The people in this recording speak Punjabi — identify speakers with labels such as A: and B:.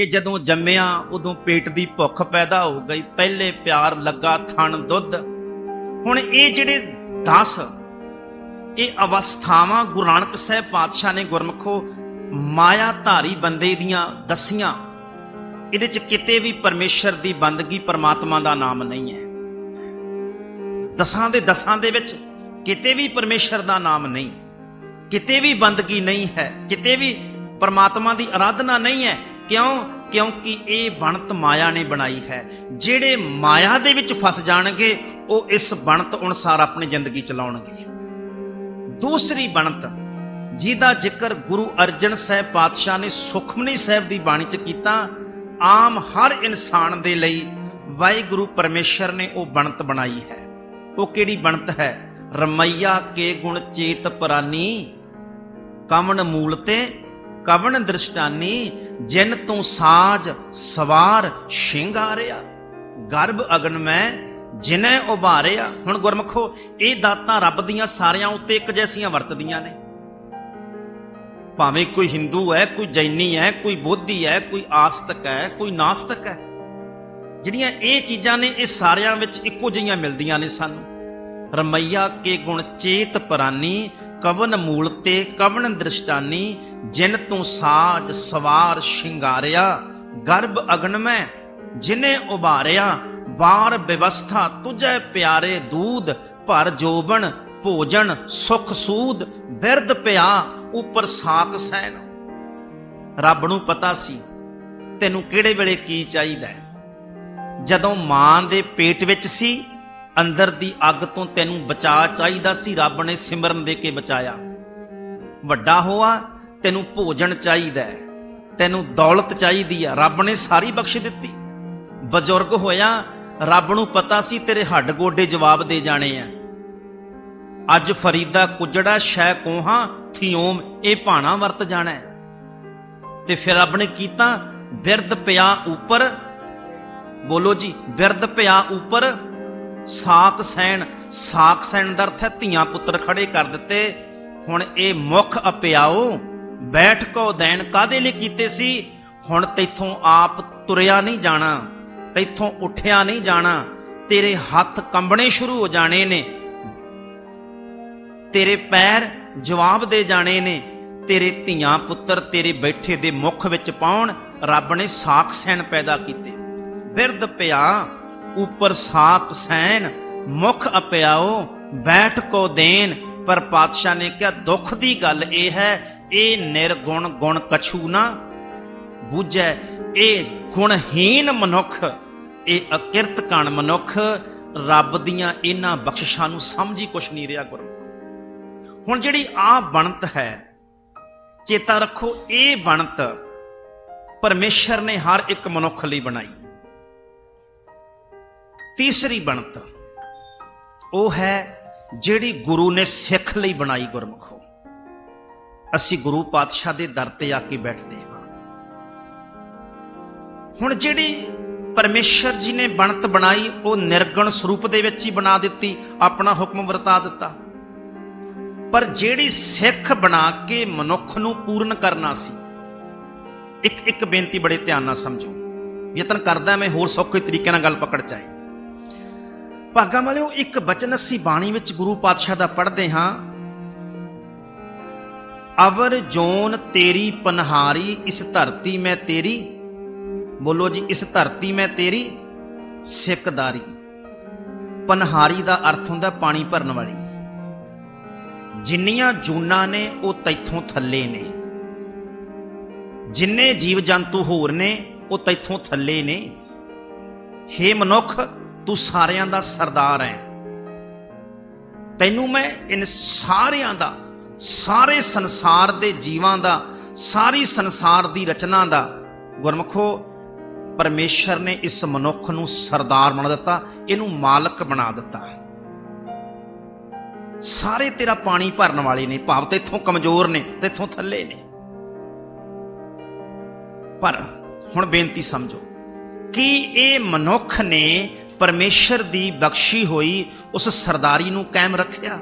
A: ਕਿ ਜਦੋਂ ਜੰਮਿਆ ਉਦੋਂ ਪੇਟ ਦੀ ਭੁੱਖ ਪੈਦਾ ਹੋ ਗਈ, ਪਹਿਲੇ ਪਿਆਰ ਲੱਗਾ ਥਣ ਦੁੱਧ। ਹੁਣ ਇਹ ਜਿਹੜੇ 10 ਇਹ ਅਵਸਥਾਵਾਂ ਗੁਰੂ ਨਾਨਕ ਸਾਹਿਬ ਪਾਤਸ਼ਾਹ ਨੇ ਗੁਰਮਖੋ ਮਾਇਆ ਧਾਰੀ ਬੰਦੇ ਦੀਆਂ ਦਸੀਆਂ। ਇਹਦੇ ਚ ਕਿਤੇ ਵੀ ਪਰਮੇਸ਼ਰ ਦੀ ਬੰਦਗੀ ਪਰਮਾਤਮਾ ਦਾ ਨਾਮ ਨਹੀਂ ਹੈ। ਦਸਾਂ ਦੇ ਦਸਾਂ ਦੇ ਵਿੱਚ ਕਿਤੇ ਵੀ ਪਰਮੇਸ਼ਰ ਦਾ ਨਾਮ ਨਹੀਂ। ਕਿਤੇ ਵੀ ਬੰਦਗੀ ਨਹੀਂ ਹੈ। ਕਿਤੇ ਵੀ ਪਰਮਾਤਮਾ ਦੀ ਆਰਾਧਨਾ ਨਹੀਂ ਹੈ। ਕਿਉਂ? ਕਿਉਂਕਿ ਇਹ ਬਣਤ ਮਾਇਆ ਨੇ ਬਣਾਈ ਹੈ। ਜਿਹੜੇ ਮਾਇਆ ਦੇ ਵਿੱਚ ਫਸ ਜਾਣਗੇ, ਉਹ ਇਸ ਬਣਤ ਅਨੁਸਾਰ ਆਪਣੀ ਜ਼ਿੰਦਗੀ ਚਲਾਉਣਗੇ। ਦੂਸਰੀ ਬਣਤ, ਜਿਹਦਾ ਜ਼ਿਕਰ ਗੁਰੂ ਅਰਜਨ ਸਾਹਿਬ ਪਾਤਸ਼ਾਹ ਨੇ ਸੁਖਮਨੀ ਸਾਹਿਬ ਦੀ ਬਾਣੀ ਚ ਕੀਤਾ, ਆਮ ਹਰ ਇਨਸਾਨ ਦੇ ਲਈ ਵਾਹਿਗੁਰੂ ਪਰਮੇਸ਼ਰ ਨੇ ਉਹ ਬਣਤ ਬਣਾਈ ਹੈ। ਉਹ ਕਿਹੜੀ ਬਣਤ ਹੈ? ਰਮਈਆ ਕੇ ਗੁਣ ਚੇਤ ਪਰਾਨੀ ਕਵਣ ਮੂਲ ਤੇ ਕਵਣ ਦ੍ਰਿਸ਼ਟਾਨੀ, ਜਿਨ ਤੂੰ ਸਾਜ ਸਵਾਰ ਸ਼ਿੰਗਾਰਿਆ ਗਰਭ ਅਗਨ ਮੈਂ ਜਿਨੈ ਉਭਾਰਿਆ। ਹੁਣ ਗੁਰਮਖੋ, ਇਹ ਦਾਤਾਂ ਰੱਬ ਦੀਆਂ ਸਾਰਿਆਂ ਉੱਤੇ ਇੱਕ ਜੈਸੀਆਂ ਵਰਤਦੀਆਂ ਨੇ। ਭਾਵੇਂ ਕੋਈ ਹਿੰਦੂ ਹੈ, ਕੋਈ ਜੈਨੀ ਹੈ, ਕੋਈ ਬੋਧੀ ਹੈ, ਕੋਈ ਆਸਤਕ ਹੈ, ਕੋਈ ਨਾਸਤਕ ਹੈ। ਜਿਹੜੀਆਂ ਇਹ ਚੀਜ਼ਾਂ ਨੇ, ਇਹ ਸਾਰਿਆਂ ਵਿੱਚ ਇੱਕੋ ਜਿਹੀਆਂ ਮਿਲਦੀਆਂ ਨੇ ਸਾਨੂੰ। ਰਮਈਆ ਕੇ ਗੁਣ ਚੇਤ ਪਰਾਨੀ ਕਵਨ ਮੂਲ ਤੇ ਕਵਨ ਦ੍ਰਿਸ਼ਟਾਨੀ, ਜਿਨ ਤੂੰ ਸਾਜ ਸਵਾਰ ਸ਼ਿੰਗਾਰਿਆ, ਗਰਭ ਅਗਨਮੈ ਜਿਨੇ ਉਭਾਰਿਆ ਬਾਰ ਵਿਵਸਥਾ ਤੁਝੈ ਪਿਆਰੇ ਦੂਧ, ਭਰ ਜੋਬਣ, ਭੋਜਨ, ਸੁਖ ਸੂਦ, ਬਿਰਧ ਪਿਆ, ਉਪਰ ਸਾਕ ਸੈਨ ਰੱਬ ਨੂੰ ਪਤਾ ਸੀ, ਤੈਨੂੰ ਕਿਹੜੇ ਵੇਲੇ ਕੀ ਚਾਹੀਦਾ ਜਦੋਂ ਮਾਂ ਦੇ ਪੇਟ ਵਿੱਚ ਸੀ ਅੰਦਰ ਦੀ ਅੱਗ ਤੋਂ ਤੈਨੂੰ ਬਚਾ ਚਾਹੀਦਾ ਸੀ, ਰੱਬ ਨੇ ਸਿਮਰਨ ਦੇ ਕੇ ਬਚਾਇਆ। ਵੱਡਾ ਹੋਆ, ਤੈਨੂੰ ਭੋਜਨ ਚਾਹੀਦਾ ਹੈ, ਤੈਨੂੰ ਦੌਲਤ ਚਾਹੀਦੀ ਆ, ਰੱਬ ਨੇ ਸਾਰੀ ਬਖਸ਼ ਦਿੱਤੀ। ਬਜ਼ੁਰਗ ਹੋਇਆ, ਰੱਬ ਨੂੰ ਪਤਾ ਸੀ ਤੇਰੇ ਹੱਡ ਗੋਡੇ ਜਵਾਬ ਦੇ ਜਾਣੇ ਆ। ਅੱਜ ਫਰੀਦਾ ਕੁਜੜਾ ਸ਼ੈ ਕੋਹਾਂ, ਥਿਓਮ, ਇਹ ਭਾਣਾ ਵਰਤ ਜਾਣਾ ਤੇ ਫਿਰ ਰੱਬ ਨੇ ਕੀਤਾ, ਬਿਰਧ ਪਿਆ ਉੱਪਰ। ਬੋਲੋ ਜੀ, ਬਿਰਧ ਪਿਆ ਉੱਪਰ। ਸਾਕ ਸੈਣ ਸਾਕ ਸੈਣ ਦਾ ਅਰਥ ਹੈ ਧੀਆਂ ਪੁੱਤਰ ਖੜੇ ਕਰ ਦਿੱਤੇ। ਹੁਣ ਇਹ ਮੁਖ ਅਪਿਆਓ ਬੈਠ ਕੋ ਦੇਣ ਕਾਦੇ ਲਈ ਕੀਤੇ ਸੀ? ਹੁਣ ਤੈਥੋਂ ਆਪ ਤੁਰਿਆ ਨਹੀਂ ਜਾਣਾ, ਤੈਥੋਂ ਉੱਠਿਆ ਨਹੀਂ ਜਾਣਾ, ਤੇਰੇ ਹੱਥ ਕੰਬਣੇ ਸ਼ੁਰੂ ਹੋ ਜਾਣੇ ਨੇ, ਤੇਰੇ ਪੈਰ ਜਵਾਬ ਦੇ ਜਾਣੇ ਨੇ, ਤੇਰੇ ਧੀਆਂ ਪੁੱਤਰ ਤੇਰੇ ਬੈਠੇ ਦੇ ਮੁਖ ਵਿੱਚ ਪਾਉਣ, ਰੱਬ ਨੇ ਸਾਖ ਸੈਨ ਪੈਦਾ ਕੀਤੇ। ਬਿਰਧ ਪਿਆ ਉਪਰ ਸਾਕ ਸੈਨ, ਮੁਖ ਅਪਿਆਓ ਬੈਠ ਕੋ ਦੇਨ ਪਰ ਪਾਤਸ਼ਾਹ ਨੇ ਕਿਹਾ, ਦੁੱਖ ਦੀ ਗੱਲ ਇਹ ਹੈ, ਇਹ ਨਿਰਗੁਣ ਗੁਣ ਕਛੂ ਨਾ। ਬੁੱਝੈ, ਇਹ ਗੁਣਹੀਨ ਮਨੁੱਖ, ਇਹ ਅਕਿਰਤ ਕਣ ਮਨੁੱਖ। ਰੱਬ ਦੀਆਂ ਇਹਨਾਂ ਬਖਸ਼ਿਸ਼ਾਂ ਨੂੰ ਸਮਝੀ ਕੁਛ ਨਹੀਂ ਰਿਹਾ ਗੁਰੂ। ਹੁਣ ਜਿਹੜੀ ਆ ਬਣਤ ਹੈ, ਚੇਤਾ ਰੱਖੋ, ਇਹ ਬਣਤ ਪਰਮੇਸ਼ਰ ਨੇ ਹਰ ਇੱਕ ਮਨੁੱਖ ਲਈ ਬਣਾਈ। ਤੀਸਰੀ ਬਣਤ ਉਹ ਹੈ ਜਿਹੜੀ ਗੁਰੂ ਨੇ ਸਿੱਖ ਲਈ ਬਣਾਈ ਗੁਰਮਖੋ। ਅਸੀਂ ਗੁਰੂ ਪਾਤਸ਼ਾਹ ਦੇ ਦਰ ਤੇ ਆ ਕੇ ਬੈਠਦੇ ਹਾਂ। ਹੁਣ ਜਿਹੜੀ ਪਰਮੇਸ਼ਰ ਜੀ ਨੇ ਬਣਤ ਬਣਾਈ, ਉਹ ਨਿਰਗਣ ਸਰੂਪ ਦੇ ਵਿੱਚ ਹੀ ਬਣਾ ਦਿੱਤੀ, ਆਪਣਾ ਹੁਕਮ ਵਰਤਾ ਦਿੱਤਾ। ਪਰ ਜਿਹੜੀ ਸਿੱਖ ਬਣਾ ਕੇ ਮਨੁੱਖ ਨੂੰ ਪੂਰਨ ਕਰਨਾ ਸੀ ਇੱਕ ਇੱਕ ਬੇਨਤੀ ਬੜੇ ਧਿਆਨ ਨਾਲ ਸਮਝੋ। ਯਤਨ ਕਰਦਾ ਮੈਂ ਹੋਰ ਸੌਖੇ ਤਰੀਕੇ ਨਾਲ ਗੱਲ ਪਕੜ ਚਾਏ ਭਾਗਾਂ ਵਾਲਿਓ ਇੱਕ ਬਚਨ ਅਸੀਂ ਬਾਣੀ ਵਿੱਚ ਗੁਰੂ ਪਾਤਸ਼ਾਹ ਦਾ ਪੜ੍ਹਦੇ ਹਾਂ। ਅਵਰ ਜੋਨ ਤੇਰੀ ਪਨਹਾਰੀ, ਇਸ ਧਰਤੀ ਮੈਂ ਤੇਰੀ। ਬੋਲੋ ਜੀ, ਇਸ ਧਰਤੀ ਮੈਂ ਤੇਰੀ, ਸਿੱਕਦਾਰੀ। ਪਨਹਾਰੀ ਦਾ ਅਰਥ ਹੁੰਦਾ ਪਾਣੀ ਭਰਨ ਵਾਲੀ। ਜਿੰਨੀਆਂ ਜੂਨਾਂ ਨੇ, ਉਹ ਤੈਥੋਂ ਥੱਲੇ ਨੇ। ਜਿੰਨੇ ਜੀਵ ਜੰਤੂ ਹੋਰ ਨੇ, ਉਹ ਤੈਥੋਂ ਥੱਲੇ ਨੇ। ਹੇ ਮਨੁੱਖ ਤੂੰ ਸਾਰਿਆਂ ਦਾ ਸਰਦਾਰ ਹੈ ਤੈਨੂੰ ਮੈਂ ਇਨ ਸਾਰਿਆਂ ਦਾ, ਸਾਰੇ ਸੰਸਾਰ ਦੇ ਜੀਵਾਂ ਦਾ, ਸਾਰੀ ਸੰਸਾਰ ਦੀ ਰਚਨਾ ਦਾ ਗੁਰਮਖੋ, ਪਰਮੇਸ਼ਰ ਨੇ ਇਸ ਮਨੁੱਖ ਨੂੰ ਸਰਦਾਰ ਬਣਾ ਦਿੱਤਾ, ਇਹਨੂੰ ਮਾਲਕ ਬਣਾ ਦਿੱਤਾ। ਸਾਰੇ ਤੇਰਾ ਪਾਣੀ ਭਰਨ ਵਾਲੇ ਨੇ, ਭਾਵ ਤੇ ਤੇਥੋਂ ਕਮਜ਼ੋਰ ਨੇ, ਤੇ ਤੇਥੋਂ ਥੱਲੇ ਨੇ। ਪਰ ਹੁਣ ਬੇਨਤੀ ਸਮਝੋ ਕਿ ਇਹ ਮਨੁੱਖ ਨੇ ਪਰਮੇਸ਼ਰ ਦੀ ਬਖਸ਼ੀ ਹੋਈ ਉਸ ਸਰਦਾਰੀ ਨੂੰ ਕਾਇਮ ਰੱਖਿਆ।